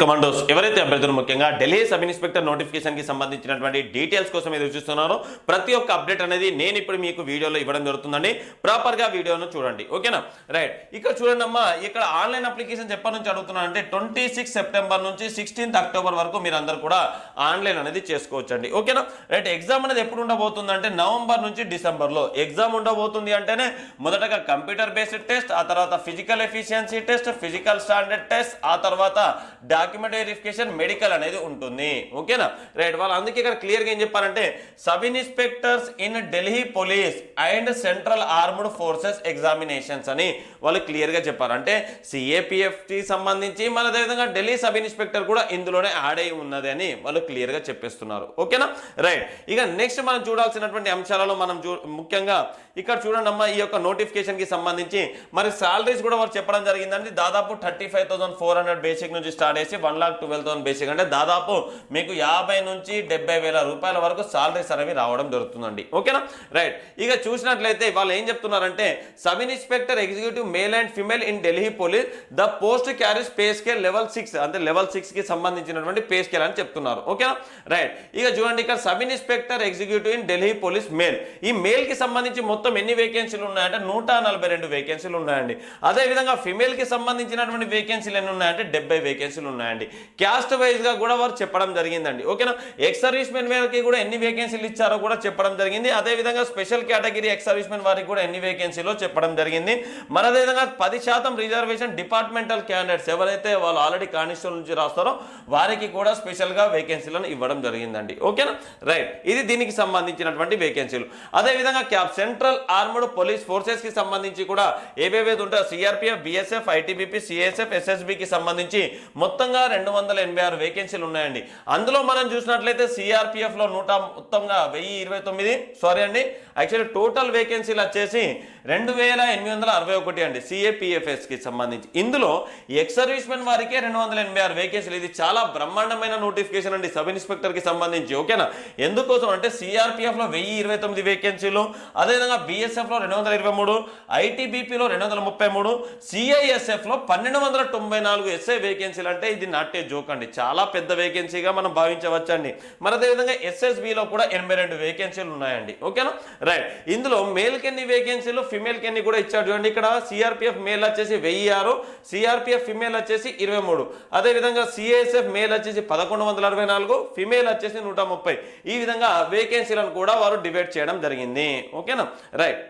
Commandos ఎవరైతే అభ్యర్థులు ముఖ్యంగా ఢిల్లీ సబ్ ఇన్స్పెక్టర్ నోటిఫికేషన్కి సంబంధించినటువంటి డీటెయిల్స్ కోసం ఎదురు చూస్తున్నారో ప్రతి ఒక్క అప్డేట్ అనేది నేను ఇప్పుడు మీకు వీడియోలో ఇవ్వడం జరుగుతుందండి. ప్రాపర్గా వీడియోను చూడండి. ఓకేనా? రైట్. ఇక్కడ చూడండి అమ్మా ఇక్కడ ఆన్లైన్ అప్లికేషన్ ఎప్పటి నుంచి అడుగుతున్నాను అంటే ట్వంటీ సిక్స్ సెప్టెంబర్ నుంచి సిక్స్టీన్త్ అక్టోబర్ వరకు మీరు అందరు కూడా ఆన్లైన్ అనేది చేసుకోవచ్చండి. ఓకేనా? రైట్. ఎగ్జామ్ అనేది ఎప్పుడు ఉండబోతుంది అంటే నవంబర్ నుంచి డిసెంబర్లో. ఎగ్జామ్ ఉండబోతుంది అంటేనే మొదటగా కంప్యూటర్ బేస్డ్ టెస్ట్ ఆ తర్వాత physical efficiency test physical standard test ఆ తర్వాత డాక్యుమెంట్ వెరిఫికేషన్ మెడికల్ అనేది ఉంటుంది. ఓకేనా? రైట్ వాళ్ళు అందుకే ఇక్కడ క్లియర్గా ఏం చెప్పారంటే sub inspectors in Delhi police and central armed forces examinations అని వాళ్ళు క్లియర్గా చెప్పారు. అంటే సిఏపిఎఫ్కి సంబంధించి మన అదేవిధంగా ఢిల్లీ సబ్ ఇన్స్పెక్టర్ కూడా ఇందులోనే యాడ్ అయి ఉన్నది అని వాళ్ళు క్లియర్గా చెప్పేస్తున్నారు. ఓకేనా? రైట్ ఇక నెక్స్ట్ మనం చూడాల్సినటువంటి అంశాలలో మనం చూ ముఖ్యంగా ఇక్కడ చూడండి అమ్మా ఈ యొక్క నోటిఫికేషన్కి సంబంధించి మరి సాలరీస్ కూడా వాళ్ళు చెప్పడం జరిగిందండి. దాదాపు thirty five thousand four hundred basic నుంచి స్టార్ట్ చేసి one lakh twelve thousand basic అంటే దాదాపు మీకు యాభై నుంచి డెబ్బై వేల రూపాయల వరకు సాలరీస్ అనేవి రావడం జరుగుతుందండి. ఓకేనా? రైట్ ఇక చూసినట్లయితే వాళ్ళు ఏం చెప్తున్నారంటే sub inspector executive male and female in Delhi police the post carries pay scale level six అంటే లెవెల్ సిక్స్కి సంబంధించినటువంటి పే స్కేల్ అని చెప్తున్నారు. ఓకేనా? రైట్ ఇక చూడండి ఇక్కడ sub inspector executive in Delhi police male ఈ మేల్కి సంబంధించి మొత్తం ఎన్ని వేకెన్సీలు ఉన్నాయంటే నూట నలభై రెండు వేకెన్సీలు ఉన్నాయండి. అదే విధంగా ఫిమేల్కి సంబంధించినటువంటి వేకెన్సీలు ఎన్ని ఉన్నాయంటే డెబ్బై వేకెన్సీలు ఉన్నాయండి. క్యాస్ట్ వైజ్గా కూడా వారు చెప్పడం జరిగిందండి. ఓకేనా? ఎక్స్ సర్వీస్ మెన్ వారికి కూడా ఎన్ని వేకెన్సీలు ఇచ్చారో కూడా చెప్పడం జరిగింది. అదే విధంగా special category ex service men వారికి కూడా ఎన్ని వేకెన్సీలో చెప్పడం జరిగింది. మరి అదేవిధంగా పది శాతం రిజర్వేషన్ డిపార్ట్మెంటల్ క్యాండిడేట్స్ ఎవరైతే వాళ్ళు ఆల్రెడీ కానిస్టేబుల్ నుంచి రాస్తారో వారికి కూడా స్పెషల్గా వేకెన్సీలను ఇవ్వడం జరిగిందండి. ఓకేనా? రైట్ ఇది దీనికి సంబంధించినటువంటి వేకెన్సీలు. అదే విధంగా క్యాప్ సెంట్రల్ ఆర్మ్డ్ పోలీస్ ఫోర్సెస్కి సంబంధించి కూడా ఏవేవైతే ఉంటాయో సిఆర్పిఎఫ్ బిఎస్ఎఫ్ ఐటీబీపీ సిఎస్ఎఫ్ ఎస్ఎస్బికి సంబంధించి మొత్తం మొత్తంగా రెండు వందల ఎనభై ఆరు వేకెన్సీలు ఉన్నాయండి. అందులో మనం చూసినట్లయితే సిఆర్పిఎఫ్లో నూట మొత్తంగా వెయ్యి ఇరవై తొమ్మిది. సారీ అండి. యాక్చువల్లీ టోటల్ వేకెన్సీలు వచ్చేసి రెండు వేల ఎనిమిది వందల అరవై ఒకటి అండి. సిఏపిఎఫ్ఎస్కి సంబంధించి. ఇందులో ఎక్స్ సర్వీస్ మెన్ వారికే రెండు వందల ఎనభై ఆరు వేకెన్సీలు ఇది చాలా బ్రహ్మాండమైన నోటిఫికేషన్ అండి సబ్ ఇన్స్పెక్టర్కి సంబంధించి. ఓకేనా ఎందుకోసం అంటే సిఆర్పిఎఫ్లో వెయ్యి ఇరవై తొమ్మిది వేకెన్సీలు అదేవిధంగా బీఎస్ఎఫ్లో రెండు వందల ఇరవై మూడు. ఐటీబీపీలో రెండు వందల ముప్పై మూడు. సిఐఎస్ఎఫ్లో పన్నెండు వందల తొంభై నాలుగు ఎస్ఐ వేకెన్సీలు అంటే ఇది నాట్య జోక్ అండి. చాలా పెద్ద వేకెన్సీగా మనం భావించవచ్చు అండి మరి అదేవిధంగా ఎస్ఎస్బిలో కూడా ఎనభై రెండు వేకెన్సీలు ఉన్నాయండి. ఓకేనా? రైట్ ఇందులో మేల్కి ఎన్ని వేకెన్సీలు ఫిమేల్కి ఎన్ని కూడా ఇచ్చాడు చూడండి. ఇక్కడ సిఆర్పిఎఫ్ మేల్ వచ్చేసి వెయ్యి ఆరు సిఆర్పిఎఫ్ ఫిమేల్ వచ్చేసి ఇరవై మూడు. అదేవిధంగా సిఎస్ఎఫ్ మేల్ వచ్చేసి పదకొండు వందల అరవై నాలుగు ఫిమేల్ వచ్చేసి నూట ముప్పై. ఈ విధంగా వేకెన్సీలను కూడా వారు డివైడ్ చేయడం జరిగింది. ఓకేనా? రైట్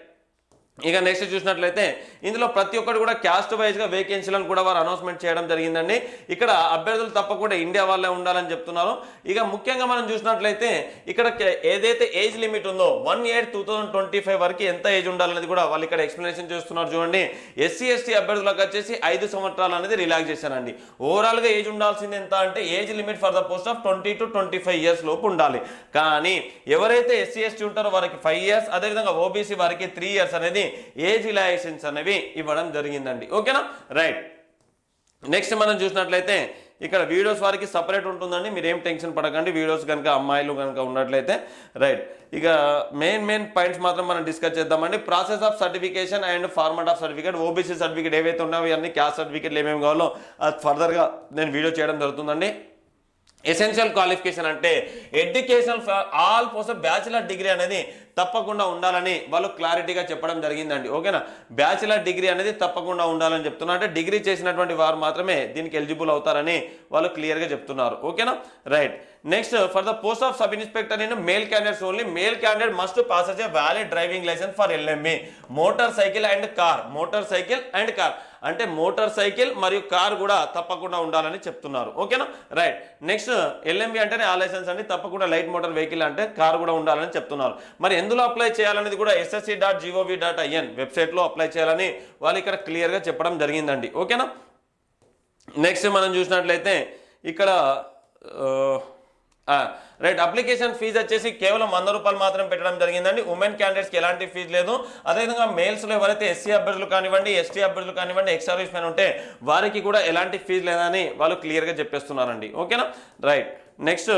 ఇక నెక్స్ట్ చూసినట్లయితే ఇందులో ప్రతి ఒక్కటి కూడా క్యాస్ట్ వైజ్గా వేకెన్సీలను కూడా వారు అనౌన్స్మెంట్ చేయడం జరిగిందండి. ఇక్కడ అభ్యర్థులు తప్పకుండా ఇండియా వాళ్ళే ఉండాలని చెప్తున్నారు. ఇక ముఖ్యంగా మనం చూసినట్లయితే ఇక్కడ ఏదైతే ఏజ్ లిమిట్ ఉందో one year two thousand twenty five వరకు ఎంత ఏజ్ ఉండాలనేది కూడా వాళ్ళు ఇక్కడ ఎక్స్ప్లెనేషన్ చేస్తున్నారు చూడండి. ఎస్సీ ఎస్టీ అభ్యర్థులకు వచ్చేసి ఐదు సంవత్సరాలు అనేది రిలాక్స్ చేశారండి. ఓవరాల్గా ఏజ్ ఉండాల్సింది ఎంత అంటే age limit for the post of twenty to twenty five years లోపు ఉండాలి. కానీ ఎవరైతే ఎస్సీ ఎస్టీ ఉంటారో వారికి ఫైవ్ ఇయర్స్ అదేవిధంగా ఓబీసీ వారికి త్రీ ఇయర్స్ అనేది ఏజ్ రిలాక్సేషన్స్ అనేవి ఇవ్వడం జరిగిందండి. ఓకేనా? రైట్. నెక్స్ట్ మనం చూసినట్లయితే ఇక్కడ వీడియోస్ వారికి సపరేట్ ఉంటుందండి. మీరు ఏం టెన్షన్ పడకండి. వీడియోస్ కనుక అమ్మాయిలు కనుక ఉన్నట్లయితే రైట్. ఇక మెయిన్ మెయిన్ పాయింట్స్ మాత్రం మనం డిస్కస్ చేద్దామండి. Process of certification and format of certificate OBC certificate ఏవైతే ఉన్నాయో ఇవన్నీ క్యాస్ట్ సర్టిఫికేట్లు ఏమేమి కావాలో అది ఫర్దర్గా నేను వీడియో చేయడం జరుగుతుందండి. ఎసెన్షియల్ క్వాలిఫికేషన్ అంటే education all force bachelor degree అనేది తప్పకుండా ఉండాలని వాళ్ళు క్లారిటీగా చెప్పడం జరిగిందండి. ఓకేనా? బ్యాచిలర్ డిగ్రీ అనేది తప్పకుండా ఉండాలని చెప్తున్నారు అంటే డిగ్రీ చేసినటువంటి వారు మాత్రమే దీనికి ఎలిజిబుల్ అవుతారని వాళ్ళు క్లియర్గా చెప్తున్నారు. ఓకేనా? Right next for the post of sub inspector in male candidates only male candidate must pass a valid driving licence for LME motorcycle and car motorcycle and car అంటే మోటార్ సైకిల్ మరియు car కూడా తప్పకుండా ఉండాలని చెప్తున్నారు. ఓకేనా? Right. Next LMV అంటేనే ఆ licence అండి. తప్పకుండా లైట్ మోటార్ వెహికల్ అంటే కార్ కూడా ఉండాలని చెప్తున్నారు. మరి ఎందులో అప్లై చేయాలనేది కూడా SSC dot gov dot in వెబ్సైట్లో అప్లై చేయాలని వాళ్ళు ఇక్కడ క్లియర్గా చెప్పడం జరిగిందండి. ఓకేనా? నెక్స్ట్ మనం చూసినట్లయితే ఇక్కడ రైట్ అప్లికేషన్ ఫీజు వచ్చేసి కేవలం వంద రూపాయలు మాత్రం పెట్టడం జరిగిందండి. ఉమెన్ క్యాండిడేట్స్కి ఎలాంటి ఫీజు లేదు. అదేవిధంగా మేల్స్లో ఎవరైతే ఎస్సీ అభ్యర్థులు కానివ్వండి ఎస్టీ అభ్యర్థులు కానివ్వండి ఎక్స్ సర్వీస్ మెన్ ఉంటే వారికి కూడా ఎలాంటి ఫీజు లేదని వాళ్ళు క్లియర్గా చెప్పేస్తున్నారండి. ఓకేనా? రైట్. నెక్స్ట్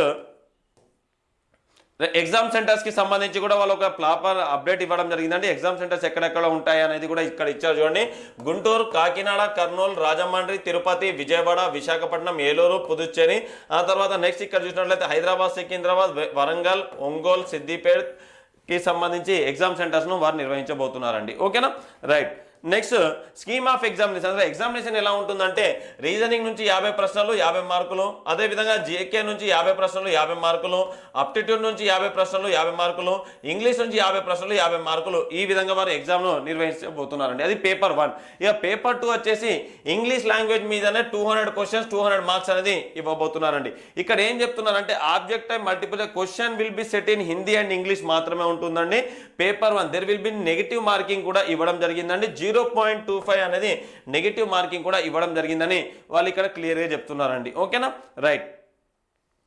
ఎగ్జామ్ సెంటర్స్కి సంబంధించి కూడా వాళ్ళు ఒక ప్రాపర్ అప్డేట్ ఇవ్వడం జరిగిందండి. ఎగ్జామ్ సెంటర్స్ ఎక్కడెక్కడ ఉంటాయి అనేది కూడా ఇక్కడ ఇచ్చారు చూడండి. గుంటూరు కాకినాడ కర్నూలు రాజమండ్రి తిరుపతి విజయవాడ విశాఖపట్నం ఏలూరు పుదుచ్చేరి. ఆ తర్వాత నెక్స్ట్ ఇక్కడ చూసినట్లయితే హైదరాబాద్ సికింద్రాబాద్ వరంగల్ ఒంగోలు సిద్దిపేట్కి సంబంధించి ఎగ్జామ్ సెంటర్స్ను వారు నిర్వహించబోతున్నారండి. ఓకేనా right next scheme of examination అసలు ఎగ్జామినేషన్ ఎలా ఉంటుందంటే రీజనింగ్ నుంచి యాభై ప్రశ్నలు యాభై మార్కులు. అదేవిధంగా జేకే నుంచి యాభై ప్రశ్నలు యాభై మార్కులు. అప్టిట్యూడ్ నుంచి యాభై ప్రశ్నలు యాభై మార్కులు. ఇంగ్లీష్ నుంచి యాభై ప్రశ్నలు యాభై మార్కులు. ఈ విధంగా వారు ఎగ్జామ్ను నిర్వహించబోతున్నారండి. అది పేపర్ వన్ ఇక పేపర్ టూ వచ్చేసి ఇంగ్లీష్ లాంగ్వేజ్ మీదనే two hundred questions two hundred marks అనేది ఇవ్వబోతున్నారండి. ఇక్కడ ఏం చెప్తున్నారంటే object time multiple question will be set in Hindi and English మాత్రమే ఉంటుందండి. Paper one there will be negative marking కూడా ఇవ్వడం జరిగిందండి. జీరో పాయింట్ టూ ఫైవ్ అనేది నెగిటివ్ మార్కింగ్ కూడా ఇవ్వడం జరిగిందని వాళ్ళు ఇక్కడ క్లియర్గా చెప్తున్నారండి. ఓకేనా? రైట్.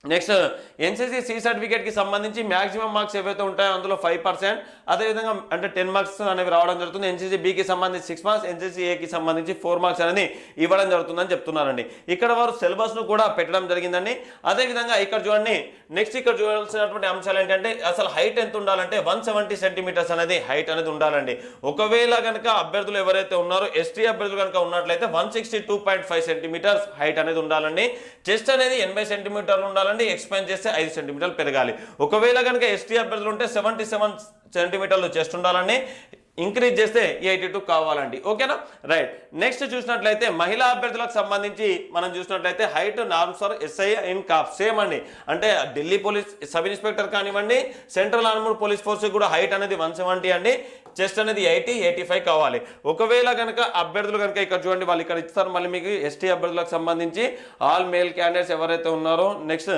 నెక్స్ట్ ఎన్సీసీ సి సర్టిఫికేట్కి సంబంధించి మాక్సిమం మార్క్స్ ఏవైతే ఉంటాయో అందులో ఫైవ్ పర్సెంట్ అదేవిధంగా అంటే టెన్ మార్క్స్ అనేవి రావడం జరుగుతుంది. ఎన్సీసీ బీకి సంబంధించి సిక్స్ మార్క్స్ ఎన్సీసీ ఏకి సంబంధించి ఫోర్ మార్క్స్ అనేది ఇవ్వడం జరుగుతుందని చెప్తున్నారండి. ఇక్కడ వారు సిలబస్ను కూడా పెట్టడం జరిగిందండి. అదేవిధంగా ఇక్కడ చూడండి నెక్స్ట్ ఇక్కడ చూడాల్సినటువంటి అంశాలు ఏంటంటే అసలు హైట్ ఎంత ఉండాలంటే వన్ సెవెంటీ సెంటీమీటర్స్ అనేది హైట్ అనేది ఉండాలండి. ఒకవేళ కనుక అభ్యర్థులు ఎవరైతే ఉన్నారో ఎస్టీ అభ్యర్థులు కనుక ఉన్నట్లయితే one sixty two point five centimetres height అనేది ఉండాలండి. చెస్ట్ అనేది ఎనభై సెంటీమీటర్లు ఉండాలండి ఎక్స్పాండ్ చేస్తే ఐదు సెంటీమీటర్లు పెరగాలి. ఒకవేళ కనుక ఎస్టీ అభ్యర్థులు ఉంటే సెవెంటీ సెవెన్ సెంటీమీటర్లు చేస్తుండాలని ఇంక్రీజ్ చేస్తే ఎయిటీ టూ కావాలండి ఓకేనా రైట్ నెక్స్ట్ చూసినట్లయితే మహిళా అభ్యర్థులకు సంబంధించి మనం చూసినట్లయితే height norms for SI in CAP same అండి. అంటే ఢిల్లీ పోలీస్ సబ్ ఇన్స్పెక్టర్ కానివ్వండి సెంట్రల్ ఆర్మూర్ పోలీస్ ఫోర్స్ కూడా హైట్ అనేది వన్ సెవెంటీ అండి. చెస్ట్ అనేది ఎయిటీ ఎయిటీ ఫైవ్ కావాలి. ఒకవేళ కనుక అభ్యర్థులు కనుక ఇక్కడ చూడండి వాళ్ళు ఇక్కడ ఇస్తారు మళ్ళీ మీకు ఎస్టీ అభ్యర్థులకు సంబంధించి ఆల్ మేల్ క్యాండిడేట్స్ ఎవరైతే ఉన్నారో next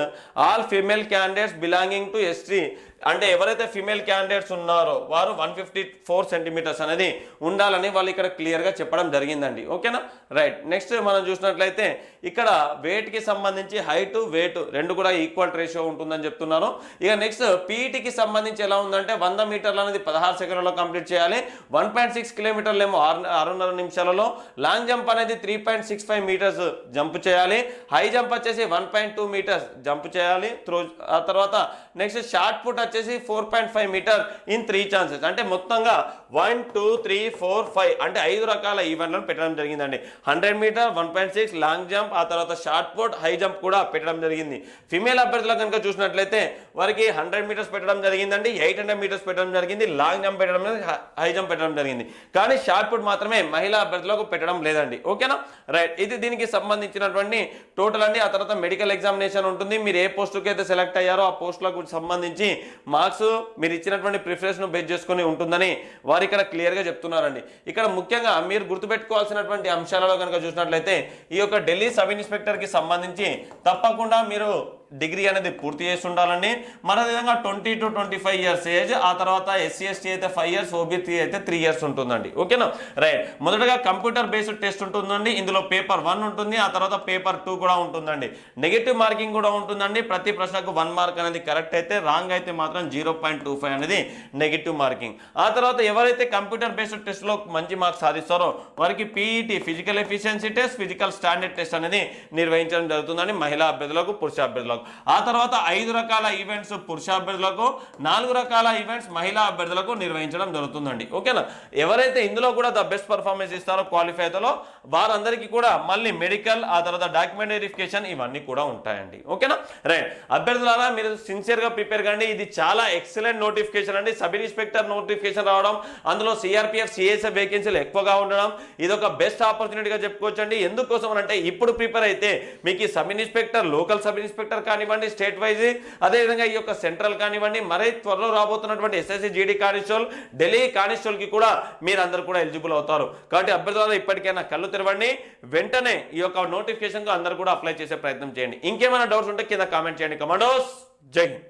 all female candidates belonging to ST. అంటే ఎవరైతే ఫీమేల్ క్యాండిడేట్స్ ఉన్నారో వారు వన్ ఫిఫ్టీ ఫోర్ సెంటీమీటర్స్ అనేది ఉండాలని వాళ్ళు ఇక్కడ క్లియర్గా చెప్పడం జరిగిందండి. ఓకేనా? రైట్. నెక్స్ట్ మనం చూసినట్లయితే ఇక్కడ వెయిట్కి సంబంధించి హైట్ వెయిట్ రెండు కూడా ఈక్వల్ రేషియో ఉంటుందని చెప్తున్నారు. ఇక నెక్స్ట్ పీఈటీకి సంబంధించి ఎలా ఉందంటే వంద మీటర్లు అనేది పదహారు సెకండ్లో కంప్లీట్ చేయాలి. వన్ పాయింట్ సిక్స్ కిలోమీటర్లు ఏమో ఆరు ఆరున్నర నిమిషాలలో లాంగ్ జంప్ అనేది three point six five metres jump చేయాలి. హై జంప్ వచ్చేసి one point two metres jump చేయాలి. త్రో ఆ తర్వాత నెక్స్ట్ షార్ట్ పుట్ వచ్చేసి four point five metre in three chances. అంటే మొత్తంగా one two three four five అంటే ఐదు రకాల ఈవెంట్లను పెట్టడం జరిగిందండి. Hundred metre one point six long jump ఆ తర్వాత షార్ట్ పుట్ హై జంప్ కూడా పెట్టడం జరిగింది. ఫిమేల్ అభ్యర్థులు కనుక చూసినట్లయితే వారికి హండ్రెడ్ మీటర్స్ పెట్టడం జరిగిందండి. ఎయిట్ హండ్రెడ్ మీటర్స్ పెట్టడం జరిగింది. లాంగ్ జంప్ పెట్టడం హై జంప్ పెట్టడం జరిగింది. కానీ షార్ట్ పుట్ మాత్రమే మహిళా అభ్యర్థులకు పెట్టడం లేదండి. ఓకేనా? రైట్. ఇది దీనికి సంబంధించినటువంటి టోటల్ అండి. ఆ తర్వాత మెడికల్ ఎగ్జామినేషన్ ఉంటుంది. మీరు ఏ పోస్టుకి అయితే సెలెక్ట్ అయ్యారో ఆ పోస్టులకు సంబంధించి మార్క్స్ మీరు ఇచ్చినటువంటి ప్రిఫరెన్స్ను బేస్ చేసుకొని ఉంటుందని వారు ఇక్కడ క్లియర్గా చెప్తున్నారండి. ఇక్కడ ముఖ్యంగా మీరు గుర్తుపెట్టుకోవాల్సినటువంటి అంశాలలో కనుక చూసినట్లయితే ఈ యొక్క ఢిల్లీ సబ్ ఇన్స్పెక్టర్కి సంబంధించి తప్పకుండా మీరు డిగ్రీ అనేది పూర్తి చేసి ఉండాలండి. మన విధంగా twenty to twenty five years age ఆ తర్వాత ఎస్సీ ఎస్టీ అయితే ఫైవ్ ఇయర్స్ ఓబీసీ అయితే త్రీ ఇయర్స్ ఉంటుందండి. ఓకేనా? రైట్. మొదటగా కంప్యూటర్ బేస్డ్ టెస్ట్ ఉంటుందండి. ఇందులో పేపర్ వన్ ఉంటుంది. ఆ తర్వాత పేపర్ టూ కూడా ఉంటుందండి. నెగిటివ్ మార్కింగ్ కూడా ఉంటుందండి. ప్రతి ప్రశ్నకు వన్ మార్క్ అనేది కరెక్ట్ అయితే రాంగ్ అయితే మాత్రం జీరో పాయింట్ టూ ఫైవ్ అనేది నెగిటివ్ మార్కింగ్. ఆ తర్వాత ఎవరైతే కంప్యూటర్ బేస్డ్ టెస్ట్లో మంచి మార్క్స్ సాధిస్తారో వారికి PET physical efficiency test physical standard test అనేది నిర్వహించడం జరుగుతుందండి. మహిళా అభ్యర్థులకు పురుష అభ్యర్థులకు. ఆ తర్వాత ఐదు రకాల ఈవెంట్స్ పురుష అభ్యర్థులకు నాలుగు రకాల ఈవెంట్స్ మహిళా అభ్యర్థులకు నిర్వహించడం జరుగుతుందండి. ఓకేనా? ఎవరైతే ఇందులో కూడా ద బెస్ట్ పర్ఫార్మెన్స్ ఇస్తారో క్వాలిఫై అవుతారో వారందరికీ కూడా మళ్ళీ మెడికల్ ఆ తర్వాత డాక్యుమెంట్ వెరిఫికేషన్ ఇవన్నీ కూడా ఉంటాయండి. ఓకేనా? రైట్ అభ్యర్థులారా మీరు సిన్సియర్గా ప్రిపేర్ కండి. ఇది చాలా ఎక్సలెంట్ నోటిఫికేషన్ అండి. సబ్ ఇన్స్పెక్టర్ నోటిఫికేషన్ రావడం అందులో సిఆర్పిఎఫ్ సిఎస్ఎఫ్ వేకెన్సీలు ఎక్కువగా ఉండడం ఇది ఒక బెస్ట్ ఆపర్చునిటీగా చెప్పుకోవచ్చండి. ఎందుకోసం అంటే ఇప్పుడు ప్రిపేర్ అయితే మీకు ఈ sub inspector local sub inspector కానివ్వండి స్టేట్ వైజ్ అదేవిధంగా ఈ యొక్క సెంట్రల్ కానివ్వండి మరీ త్వరలో రాబోతున్నటువంటి ఎస్ఎస్సి జీడీ కానిస్టేబుల్ ఢిల్లీ కానిస్టేబుల్కి కూడా మీరందరూ కూడా ఎలిజిబుల్ అవుతారు. కాబట్టి అభ్యర్థులు ఇప్పటికైనా కళ్ళు తెరవండి. వెంటనే ఈ యొక్క నోటిఫికేషన్కు అందరూ కూడా అప్లై చేసే ప్రయత్నం చేయండి. ఇంకేమైనా డౌట్స్ ఉంటే కింద కామెంట్ చేయండి. కమాండోస్ జై హింద్